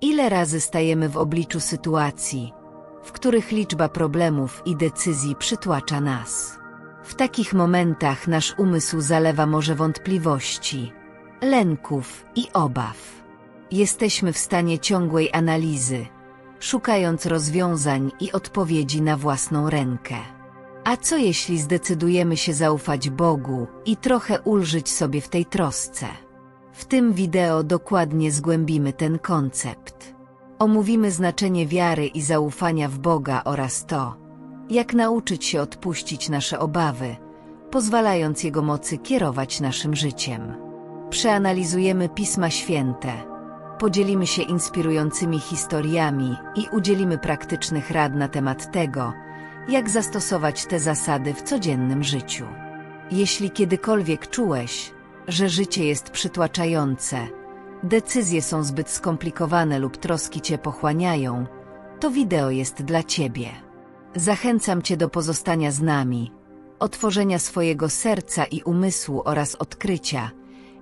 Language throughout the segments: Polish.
Ile razy stajemy w obliczu sytuacji, w których liczba problemów i decyzji przytłacza nas? W takich momentach nasz umysł zalewa morze wątpliwości, lęków i obaw. Jesteśmy w stanie ciągłej analizy, szukając rozwiązań i odpowiedzi na własną rękę. A co jeśli zdecydujemy się zaufać Bogu i trochę ulżyć sobie w tej trosce? W tym wideo dokładnie zgłębimy ten koncept. Omówimy znaczenie wiary i zaufania w Boga oraz to, jak nauczyć się odpuścić nasze obawy, pozwalając Jego mocy kierować naszym życiem. Przeanalizujemy Pisma Święte, podzielimy się inspirującymi historiami i udzielimy praktycznych rad na temat tego, jak zastosować te zasady w codziennym życiu. Jeśli kiedykolwiek czułeś, że życie jest przytłaczające, decyzje są zbyt skomplikowane lub troski cię pochłaniają, to wideo jest dla ciebie. Zachęcam cię do pozostania z nami, otworzenia swojego serca i umysłu oraz odkrycia,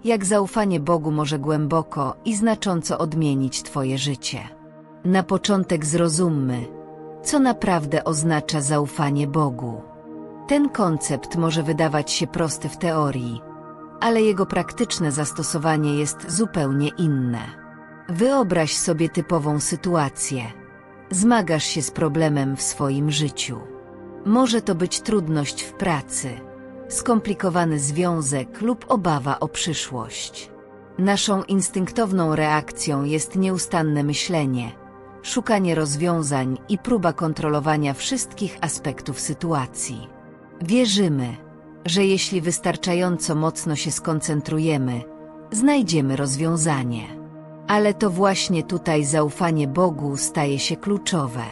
jak zaufanie Bogu może głęboko i znacząco odmienić twoje życie. Na początek zrozummy, co naprawdę oznacza zaufanie Bogu. Ten koncept może wydawać się prosty w teorii, ale jego praktyczne zastosowanie jest zupełnie inne. Wyobraź sobie typową sytuację. Zmagasz się z problemem w swoim życiu. Może to być trudność w pracy, skomplikowany związek lub obawa o przyszłość. Naszą instynktowną reakcją jest nieustanne myślenie, szukanie rozwiązań i próba kontrolowania wszystkich aspektów sytuacji. Wierzymy, że jeśli wystarczająco mocno się skoncentrujemy, znajdziemy rozwiązanie. Ale to właśnie tutaj zaufanie Bogu staje się kluczowe.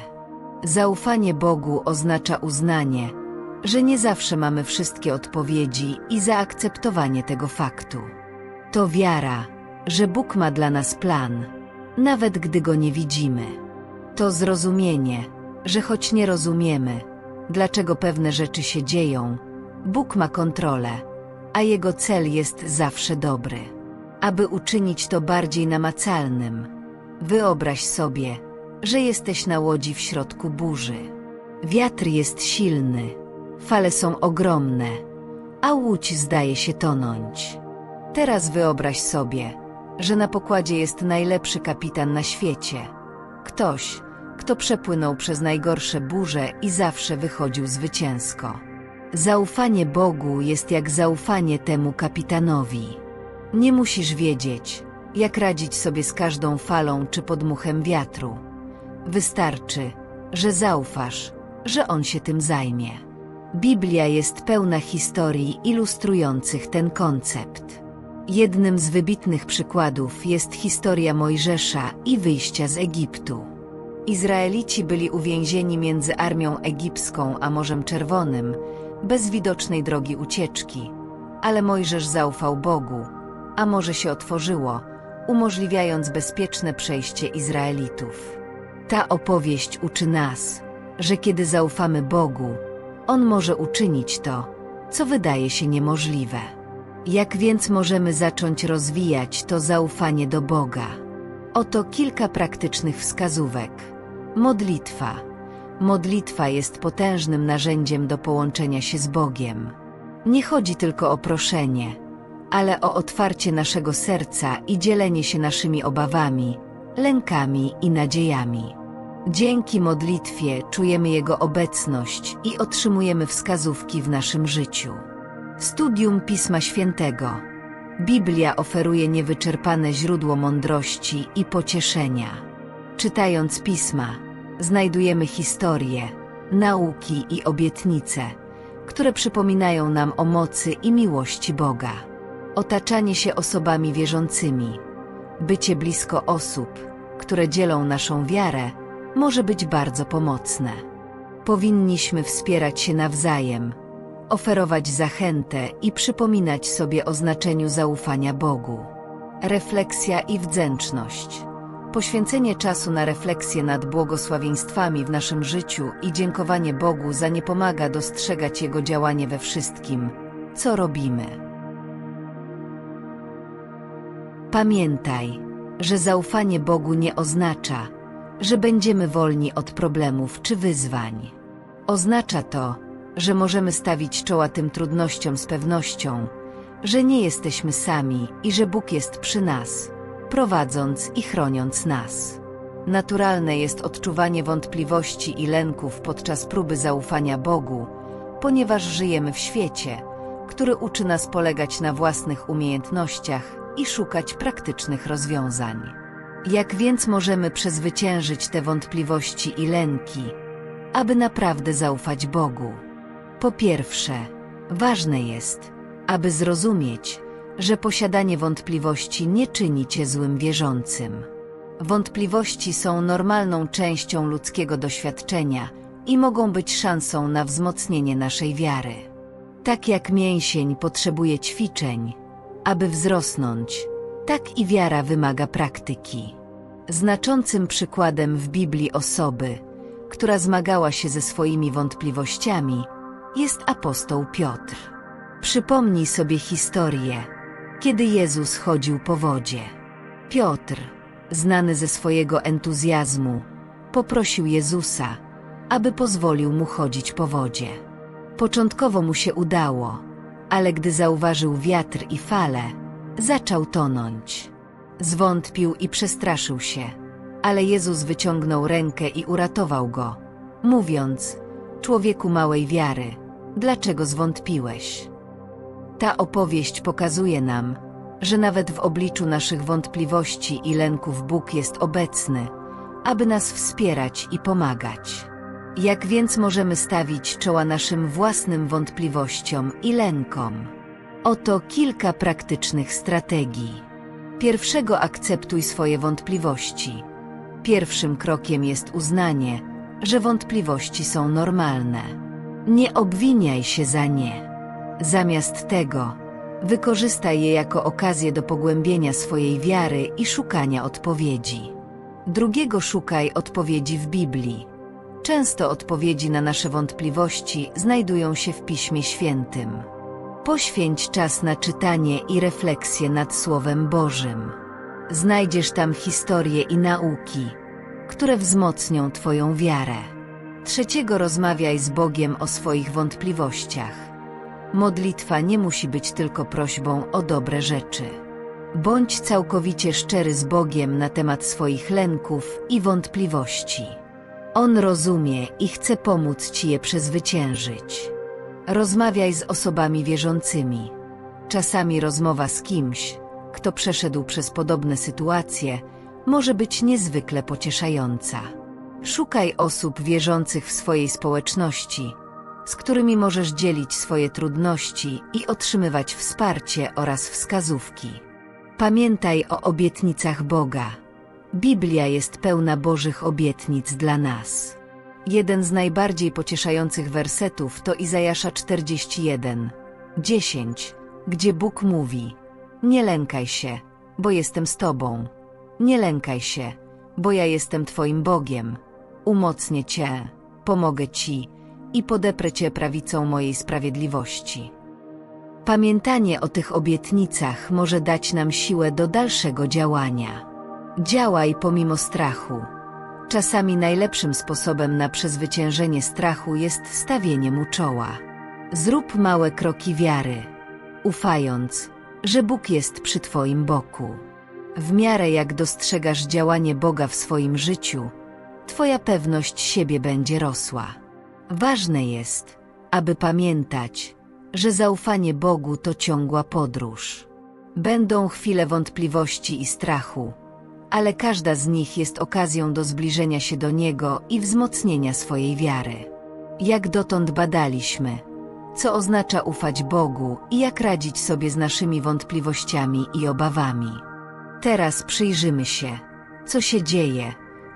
Zaufanie Bogu oznacza uznanie, że nie zawsze mamy wszystkie odpowiedzi i zaakceptowanie tego faktu. To wiara, że Bóg ma dla nas plan, nawet gdy go nie widzimy. To zrozumienie, że choć nie rozumiemy, dlaczego pewne rzeczy się dzieją, Bóg ma kontrolę, a Jego cel jest zawsze dobry. Aby uczynić to bardziej namacalnym, wyobraź sobie, że jesteś na łodzi w środku burzy. Wiatr jest silny, fale są ogromne, a łódź zdaje się tonąć. Teraz wyobraź sobie, że na pokładzie jest najlepszy kapitan na świecie. Ktoś, kto przepłynął przez najgorsze burze i zawsze wychodził zwycięsko. Zaufanie Bogu jest jak zaufanie temu kapitanowi. Nie musisz wiedzieć, jak radzić sobie z każdą falą czy podmuchem wiatru. Wystarczy, że zaufasz, że On się tym zajmie. Biblia jest pełna historii ilustrujących ten koncept. Jednym z wybitnych przykładów jest historia Mojżesza i wyjścia z Egiptu. Izraelici byli uwięzieni między armią egipską a Morzem Czerwonym, bez widocznej drogi ucieczki, ale Mojżesz zaufał Bogu, a morze się otworzyło, umożliwiając bezpieczne przejście Izraelitów. Ta opowieść uczy nas, że kiedy zaufamy Bogu, On może uczynić to, co wydaje się niemożliwe. Jak więc możemy zacząć rozwijać to zaufanie do Boga? Oto kilka praktycznych wskazówek. Modlitwa. Modlitwa jest potężnym narzędziem do połączenia się z Bogiem. Nie chodzi tylko o proszenie, ale o otwarcie naszego serca i dzielenie się naszymi obawami, lękami i nadziejami. Dzięki modlitwie czujemy Jego obecność i otrzymujemy wskazówki w naszym życiu. Studium Pisma Świętego. Biblia oferuje niewyczerpane źródło mądrości i pocieszenia. Czytając Pisma, znajdujemy historie, nauki i obietnice, które przypominają nam o mocy i miłości Boga. Otaczanie się osobami wierzącymi, bycie blisko osób, które dzielą naszą wiarę, może być bardzo pomocne. Powinniśmy wspierać się nawzajem, oferować zachętę i przypominać sobie o znaczeniu zaufania Bogu. Refleksja i wdzięczność. Poświęcenie czasu na refleksję nad błogosławieństwami w naszym życiu i dziękowanie Bogu za nie pomaga dostrzegać Jego działanie we wszystkim, co robimy. Pamiętaj, że zaufanie Bogu nie oznacza, że będziemy wolni od problemów czy wyzwań. Oznacza to, że możemy stawić czoła tym trudnościom z pewnością, że nie jesteśmy sami i że Bóg jest przy nas, prowadząc i chroniąc nas. Naturalne jest odczuwanie wątpliwości i lęków podczas próby zaufania Bogu, ponieważ żyjemy w świecie, który uczy nas polegać na własnych umiejętnościach i szukać praktycznych rozwiązań. Jak więc możemy przezwyciężyć te wątpliwości i lęki, aby naprawdę zaufać Bogu? Po pierwsze, ważne jest, aby zrozumieć, że posiadanie wątpliwości nie czyni cię złym wierzącym. Wątpliwości są normalną częścią ludzkiego doświadczenia i mogą być szansą na wzmocnienie naszej wiary. Tak jak mięsień potrzebuje ćwiczeń, aby wzrosnąć, tak i wiara wymaga praktyki. Znaczącym przykładem w Biblii osoby, która zmagała się ze swoimi wątpliwościami, jest apostoł Piotr. Przypomnij sobie historię, kiedy Jezus chodził po wodzie. Piotr, znany ze swojego entuzjazmu, poprosił Jezusa, aby pozwolił mu chodzić po wodzie. Początkowo mu się udało, ale gdy zauważył wiatr i fale, zaczął tonąć. Zwątpił i przestraszył się, ale Jezus wyciągnął rękę i uratował go, mówiąc: Człowieku małej wiary, dlaczego zwątpiłeś? Ta opowieść pokazuje nam, że nawet w obliczu naszych wątpliwości i lęków Bóg jest obecny, aby nas wspierać i pomagać. Jak więc możemy stawić czoła naszym własnym wątpliwościom i lękom? Oto kilka praktycznych strategii. Pierwszego akceptuj swoje wątpliwości. Pierwszym krokiem jest uznanie, że wątpliwości są normalne. Nie obwiniaj się za nie. Zamiast tego, wykorzystaj je jako okazję do pogłębienia swojej wiary i szukania odpowiedzi. Drugiego szukaj odpowiedzi w Biblii. Często odpowiedzi na nasze wątpliwości znajdują się w Piśmie Świętym. Poświęć czas na czytanie i refleksję nad Słowem Bożym. Znajdziesz tam historie i nauki, które wzmocnią Twoją wiarę. Trzeciego rozmawiaj z Bogiem o swoich wątpliwościach. Modlitwa nie musi być tylko prośbą o dobre rzeczy. Bądź całkowicie szczery z Bogiem na temat swoich lęków i wątpliwości. On rozumie i chce pomóc Ci je przezwyciężyć. Rozmawiaj z osobami wierzącymi. Czasami rozmowa z kimś, kto przeszedł przez podobne sytuacje, może być niezwykle pocieszająca. Szukaj osób wierzących w swojej społeczności, z którymi możesz dzielić swoje trudności i otrzymywać wsparcie oraz wskazówki. Pamiętaj o obietnicach Boga. Biblia jest pełna Bożych obietnic dla nas. Jeden z najbardziej pocieszających wersetów to Izajasza 41, 10, gdzie Bóg mówi: Nie lękaj się, bo jestem z Tobą. Nie lękaj się, bo ja jestem Twoim Bogiem. Umocnię Cię, pomogę Ci i podeprę Cię prawicą mojej sprawiedliwości. Pamiętanie o tych obietnicach może dać nam siłę do dalszego działania. Działaj pomimo strachu. Czasami najlepszym sposobem na przezwyciężenie strachu jest stawienie mu czoła. Zrób małe kroki wiary, ufając, że Bóg jest przy Twoim boku. W miarę jak dostrzegasz działanie Boga w swoim życiu, Twoja pewność siebie będzie rosła. Ważne jest, aby pamiętać, że zaufanie Bogu to ciągła podróż. Będą chwile wątpliwości i strachu, ale każda z nich jest okazją do zbliżenia się do Niego i wzmocnienia swojej wiary. Jak dotąd badaliśmy, co oznacza ufać Bogu i jak radzić sobie z naszymi wątpliwościami i obawami. Teraz przyjrzymy się, co się dzieje,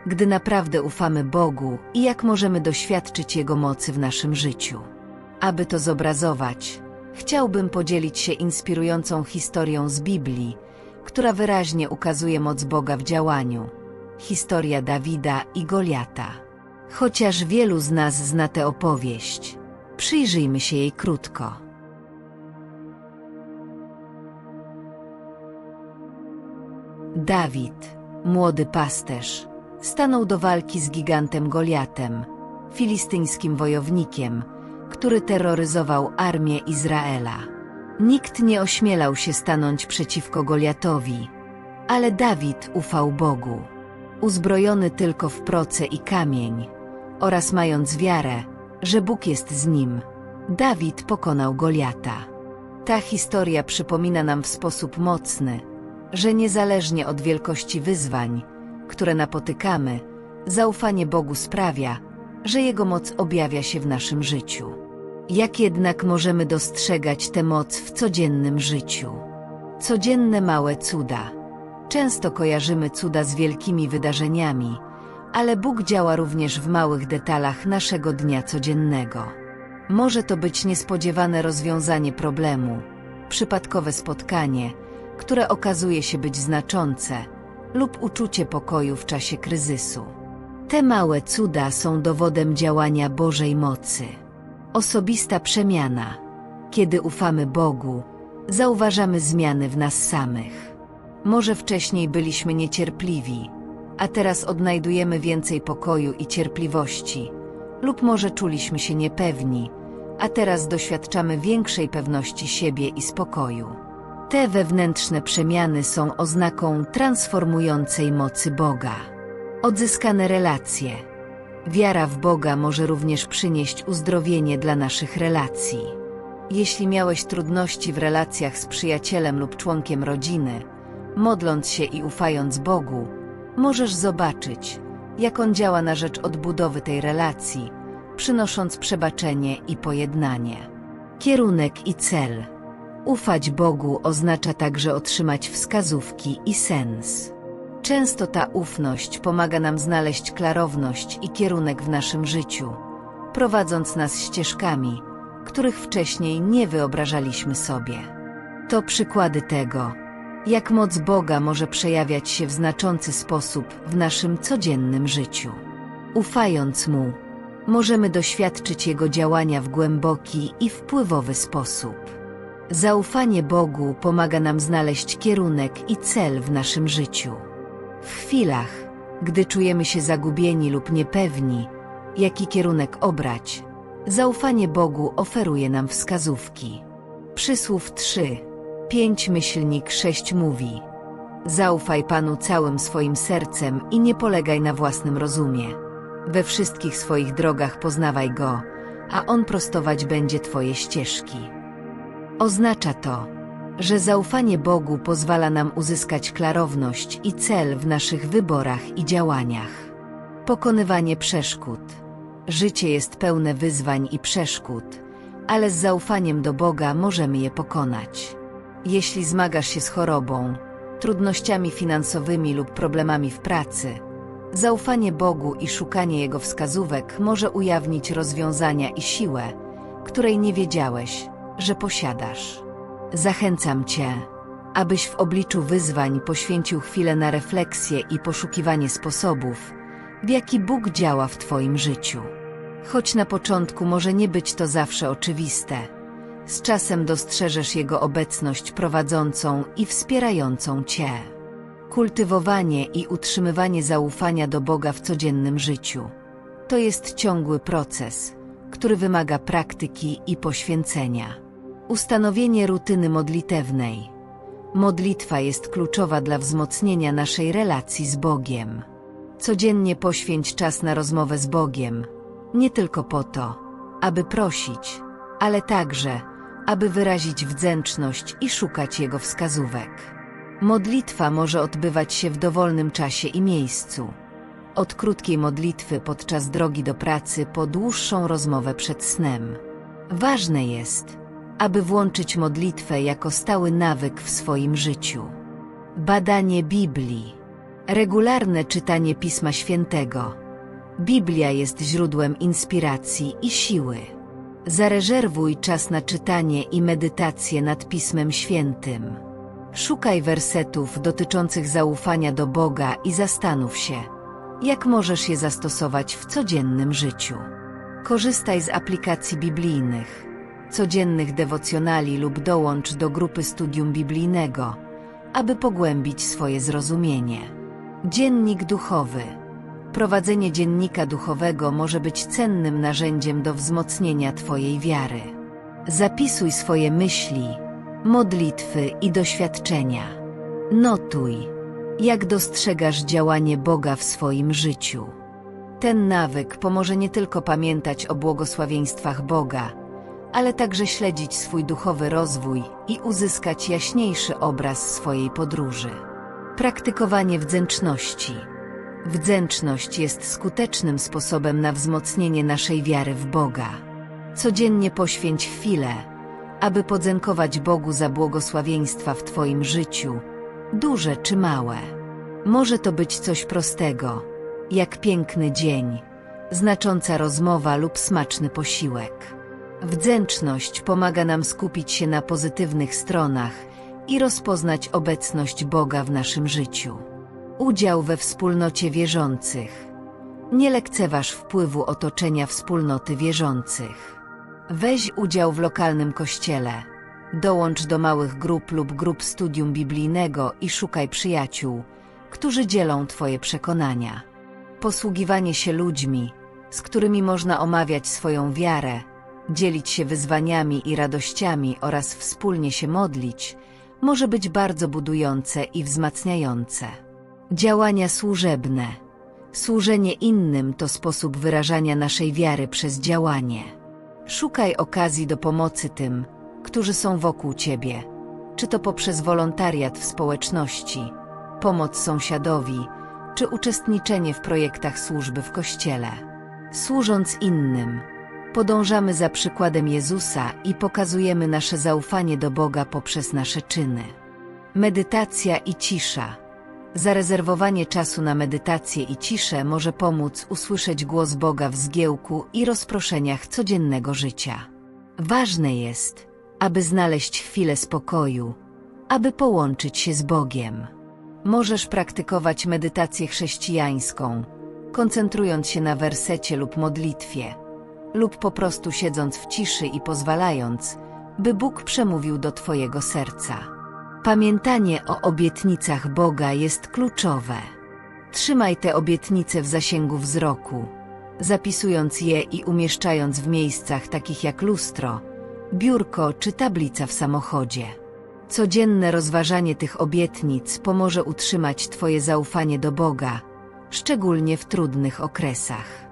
gdy naprawdę ufamy Bogu i jak możemy doświadczyć Jego mocy w naszym życiu. Aby to zobrazować, chciałbym podzielić się inspirującą historią z Biblii, która wyraźnie ukazuje moc Boga w działaniu. Historia Dawida i Goliata. Chociaż wielu z nas zna tę opowieść, przyjrzyjmy się jej krótko. Dawid, młody pasterz, stanął do walki z gigantem Goliatem, filistyńskim wojownikiem, który terroryzował armię Izraela. Nikt nie ośmielał się stanąć przeciwko Goliatowi, ale Dawid ufał Bogu. Uzbrojony tylko w proce i kamień oraz mając wiarę, że Bóg jest z nim, Dawid pokonał Goliata. Ta historia przypomina nam w sposób mocny, że niezależnie od wielkości wyzwań, które napotykamy, zaufanie Bogu sprawia, że Jego moc objawia się w naszym życiu. Jak jednak możemy dostrzegać tę moc w codziennym życiu? Codzienne małe cuda. Często kojarzymy cuda z wielkimi wydarzeniami, ale Bóg działa również w małych detalach naszego dnia codziennego. Może to być niespodziewane rozwiązanie problemu, przypadkowe spotkanie, które okazuje się być znaczące, lub uczucie pokoju w czasie kryzysu. Te małe cuda są dowodem działania Bożej mocy. Osobista przemiana. Kiedy ufamy Bogu, zauważamy zmiany w nas samych. Może wcześniej byliśmy niecierpliwi, a teraz odnajdujemy więcej pokoju i cierpliwości, lub może czuliśmy się niepewni, a teraz doświadczamy większej pewności siebie i spokoju. Te wewnętrzne przemiany są oznaką transformującej mocy Boga. Odzyskane relacje. Wiara w Boga może również przynieść uzdrowienie dla naszych relacji. Jeśli miałeś trudności w relacjach z przyjacielem lub członkiem rodziny, modląc się i ufając Bogu, możesz zobaczyć, jak On działa na rzecz odbudowy tej relacji, przynosząc przebaczenie i pojednanie. Kierunek i cel. Ufać Bogu oznacza także otrzymać wskazówki i sens. Często ta ufność pomaga nam znaleźć klarowność i kierunek w naszym życiu, prowadząc nas ścieżkami, których wcześniej nie wyobrażaliśmy sobie. To przykłady tego, jak moc Boga może przejawiać się w znaczący sposób w naszym codziennym życiu. Ufając Mu, możemy doświadczyć Jego działania w głęboki i wpływowy sposób. Zaufanie Bogu pomaga nam znaleźć kierunek i cel w naszym życiu. W chwilach, gdy czujemy się zagubieni lub niepewni, jaki kierunek obrać, zaufanie Bogu oferuje nam wskazówki. Przysłów 3, 5 myślnik 6 mówi Zaufaj Panu całym swoim sercem i nie polegaj na własnym rozumie. We wszystkich swoich drogach poznawaj Go, a On prostować będzie Twoje ścieżki. Oznacza to, że zaufanie Bogu pozwala nam uzyskać klarowność i cel w naszych wyborach i działaniach. Pokonywanie przeszkód. Życie jest pełne wyzwań i przeszkód, ale z zaufaniem do Boga możemy je pokonać. Jeśli zmagasz się z chorobą, trudnościami finansowymi lub problemami w pracy, zaufanie Bogu i szukanie Jego wskazówek może ujawnić rozwiązania i siłę, której nie wiedziałeś, że posiadasz. Zachęcam Cię, abyś w obliczu wyzwań poświęcił chwilę na refleksję i poszukiwanie sposobów, w jaki Bóg działa w Twoim życiu. Choć na początku może nie być to zawsze oczywiste, z czasem dostrzeżesz Jego obecność prowadzącą i wspierającą Cię. Kultywowanie i utrzymywanie zaufania do Boga w codziennym życiu. To jest ciągły proces, który wymaga praktyki i poświęcenia. Ustanowienie rutyny modlitewnej. Modlitwa jest kluczowa dla wzmocnienia naszej relacji z Bogiem. Codziennie poświęć czas na rozmowę z Bogiem, nie tylko po to, aby prosić, ale także, aby wyrazić wdzięczność i szukać Jego wskazówek. Modlitwa może odbywać się w dowolnym czasie i miejscu. Od krótkiej modlitwy podczas drogi do pracy po dłuższą rozmowę przed snem. Ważne jest, aby włączyć modlitwę jako stały nawyk w swoim życiu. Badanie Biblii. Regularne czytanie Pisma Świętego. Biblia jest źródłem inspiracji i siły. Zarezerwuj czas na czytanie i medytację nad Pismem Świętym. Szukaj wersetów dotyczących zaufania do Boga i zastanów się, jak możesz je zastosować w codziennym życiu. Korzystaj z aplikacji biblijnych, codziennych dewocjonali lub dołącz do grupy studium biblijnego, aby pogłębić swoje zrozumienie. Dziennik duchowy. Prowadzenie dziennika duchowego może być cennym narzędziem do wzmocnienia Twojej wiary. Zapisuj swoje myśli, modlitwy i doświadczenia. Notuj, jak dostrzegasz działanie Boga w swoim życiu. Ten nawyk pomoże nie tylko pamiętać o błogosławieństwach Boga, ale także śledzić swój duchowy rozwój i uzyskać jaśniejszy obraz swojej podróży. Praktykowanie wdzięczności. Wdzięczność jest skutecznym sposobem na wzmocnienie naszej wiary w Boga. Codziennie poświęć chwilę, aby podziękować Bogu za błogosławieństwa w Twoim życiu, duże czy małe. Może to być coś prostego, jak piękny dzień, znacząca rozmowa lub smaczny posiłek. Wdzięczność pomaga nam skupić się na pozytywnych stronach i rozpoznać obecność Boga w naszym życiu. Udział we wspólnocie wierzących. Nie lekceważ wpływu otoczenia wspólnoty wierzących. Weź udział w lokalnym kościele. Dołącz do małych grup lub grup studium biblijnego i szukaj przyjaciół, którzy dzielą Twoje przekonania. Posługiwanie się ludźmi, z którymi można omawiać swoją wiarę, dzielić się wyzwaniami i radościami oraz wspólnie się modlić, może być bardzo budujące i wzmacniające. Działania służebne. Służenie innym to sposób wyrażania naszej wiary przez działanie. Szukaj okazji do pomocy tym, którzy są wokół Ciebie, czy to poprzez wolontariat w społeczności, pomoc sąsiadowi, czy uczestniczenie w projektach służby w Kościele. Służąc innym, podążamy za przykładem Jezusa i pokazujemy nasze zaufanie do Boga poprzez nasze czyny. Medytacja i cisza. Zarezerwowanie czasu na medytację i ciszę może pomóc usłyszeć głos Boga w zgiełku i rozproszeniach codziennego życia. Ważne jest, aby znaleźć chwilę spokoju, aby połączyć się z Bogiem. Możesz praktykować medytację chrześcijańską, koncentrując się na wersecie lub modlitwie, lub po prostu siedząc w ciszy i pozwalając, by Bóg przemówił do Twojego serca. Pamiętanie o obietnicach Boga jest kluczowe. Trzymaj te obietnice w zasięgu wzroku, zapisując je i umieszczając w miejscach takich jak lustro, biurko czy tablica w samochodzie. Codzienne rozważanie tych obietnic pomoże utrzymać Twoje zaufanie do Boga, szczególnie w trudnych okresach.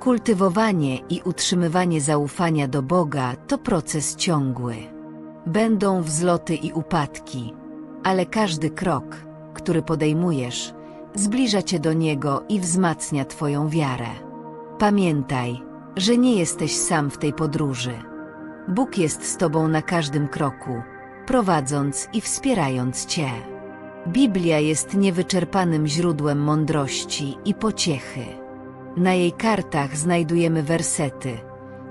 Kultywowanie i utrzymywanie zaufania do Boga to proces ciągły. Będą wzloty i upadki, ale każdy krok, który podejmujesz, zbliża Cię do Niego i wzmacnia Twoją wiarę. Pamiętaj, że nie jesteś sam w tej podróży. Bóg jest z Tobą na każdym kroku, prowadząc i wspierając Cię. Biblia jest niewyczerpanym źródłem mądrości i pociechy. Na jej kartach znajdujemy wersety,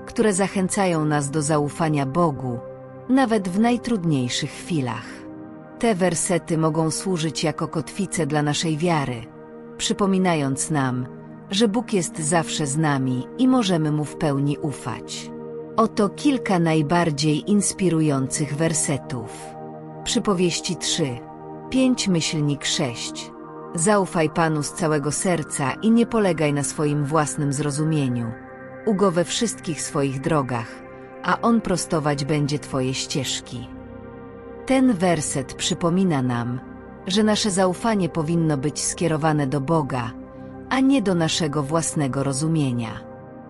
które zachęcają nas do zaufania Bogu, nawet w najtrudniejszych chwilach. Te wersety mogą służyć jako kotwice dla naszej wiary, przypominając nam, że Bóg jest zawsze z nami i możemy Mu w pełni ufać. Oto kilka najbardziej inspirujących wersetów. Przypowieści 3, 5 myślnik 6. Zaufaj Panu z całego serca i nie polegaj na swoim własnym zrozumieniu. Ugo we wszystkich swoich drogach, a On prostować będzie Twoje ścieżki. Ten werset przypomina nam, że nasze zaufanie powinno być skierowane do Boga, a nie do naszego własnego rozumienia.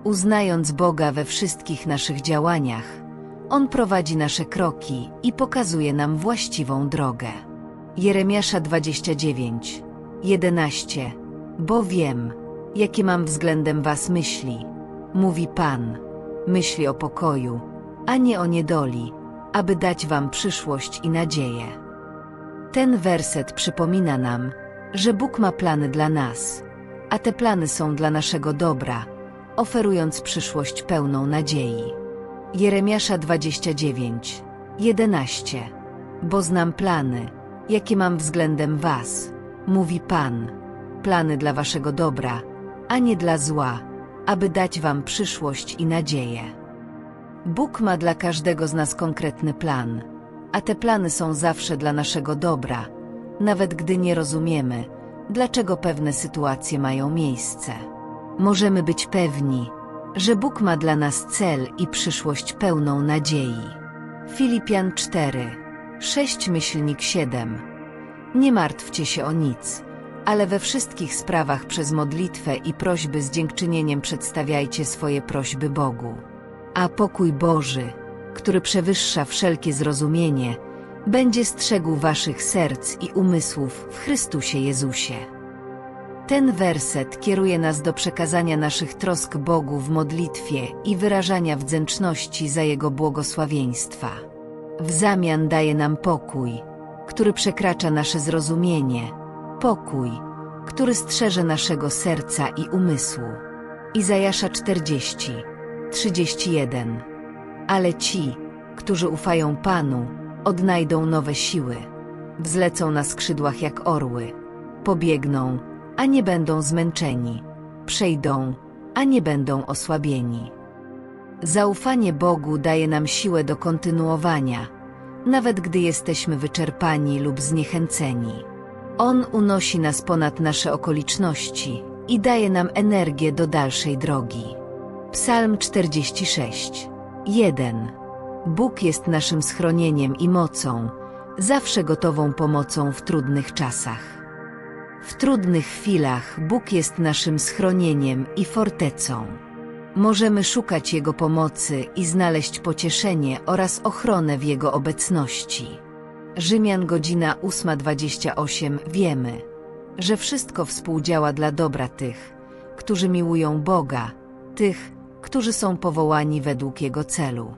Uznając Boga we wszystkich naszych działaniach, On prowadzi nasze kroki i pokazuje nam właściwą drogę. Jeremiasza 29, 11 Bo wiem, jakie mam względem was myśli, mówi Pan, myśli o pokoju, a nie o niedoli, aby dać wam przyszłość i nadzieję. Ten werset przypomina nam, że Bóg ma plany dla nas, a te plany są dla naszego dobra, oferując przyszłość pełną nadziei. Jeremiasza 29, 11 Bo znam plany, jakie mam względem was, mówi Pan, plany dla waszego dobra, a nie dla zła, aby dać wam przyszłość i nadzieję. Bóg ma dla każdego z nas konkretny plan, a te plany są zawsze dla naszego dobra, nawet gdy nie rozumiemy, dlaczego pewne sytuacje mają miejsce. Możemy być pewni, że Bóg ma dla nas cel i przyszłość pełną nadziei. Filipian 4, 6 myślnik 7. Nie martwcie się o nic, ale we wszystkich sprawach przez modlitwę i prośby z dziękczynieniem przedstawiajcie swoje prośby Bogu. A pokój Boży, który przewyższa wszelkie zrozumienie, będzie strzegł waszych serc i umysłów w Chrystusie Jezusie. Ten werset kieruje nas do przekazania naszych trosk Bogu w modlitwie i wyrażania wdzięczności za Jego błogosławieństwa. W zamian daje nam pokój, który przekracza nasze zrozumienie, pokój, który strzeże naszego serca i umysłu. Izajasza 40, 31 Ale ci, którzy ufają Panu, odnajdą nowe siły, wzlecą na skrzydłach jak orły, pobiegną, a nie będą zmęczeni, przejdą, a nie będą osłabieni. Zaufanie Bogu daje nam siłę do kontynuowania, nawet gdy jesteśmy wyczerpani lub zniechęceni. On unosi nas ponad nasze okoliczności i daje nam energię do dalszej drogi. Psalm 46 1 Bóg jest naszym schronieniem i mocą, zawsze gotową pomocą w trudnych czasach. W trudnych chwilach Bóg jest naszym schronieniem i fortecą. Możemy szukać Jego pomocy i znaleźć pocieszenie oraz ochronę w Jego obecności. Rzymian godzina 8.28 wiemy, że wszystko współdziała dla dobra tych, którzy miłują Boga, tych, którzy są powołani według Jego celu.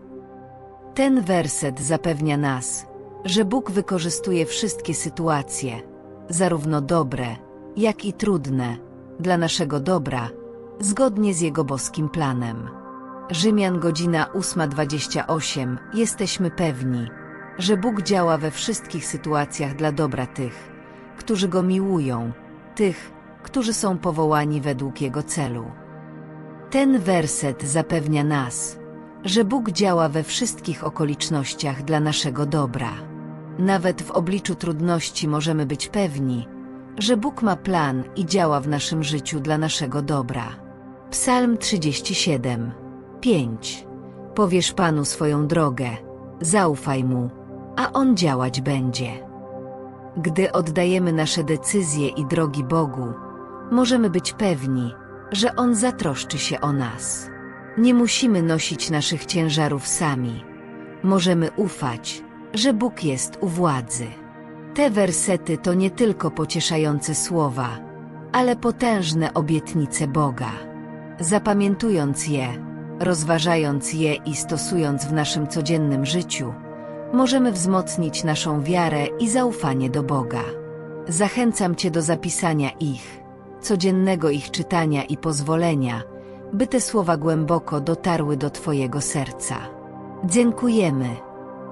Ten werset zapewnia nas, że Bóg wykorzystuje wszystkie sytuacje, zarówno dobre, jak i trudne, dla naszego dobra, zgodnie z Jego boskim planem. Rzymian godzina 8.28 Jesteśmy pewni, że Bóg działa we wszystkich sytuacjach dla dobra tych, którzy Go miłują, tych, którzy są powołani według Jego celu. Ten werset zapewnia nas, że Bóg działa we wszystkich okolicznościach dla naszego dobra. Nawet w obliczu trudności możemy być pewni, że Bóg ma plan i działa w naszym życiu dla naszego dobra. Psalm 37, 5 Powiesz Panu swoją drogę, zaufaj Mu, a On działać będzie. Gdy oddajemy nasze decyzje i drogi Bogu, możemy być pewni, że On zatroszczy się o nas. Nie musimy nosić naszych ciężarów sami. Możemy ufać, że Bóg jest u władzy. Te wersety to nie tylko pocieszające słowa, ale potężne obietnice Boga. Zapamiętując je, rozważając je i stosując w naszym codziennym życiu, możemy wzmocnić naszą wiarę i zaufanie do Boga. Zachęcam Cię do zapisania ich, codziennego ich czytania i pozwolenia, by te słowa głęboko dotarły do Twojego serca. Dziękujemy,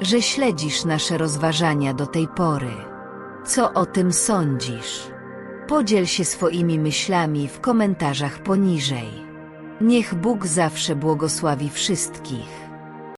że śledzisz nasze rozważania do tej pory. Co o tym sądzisz? Podziel się swoimi myślami w komentarzach poniżej. Niech Bóg zawsze błogosławi wszystkich.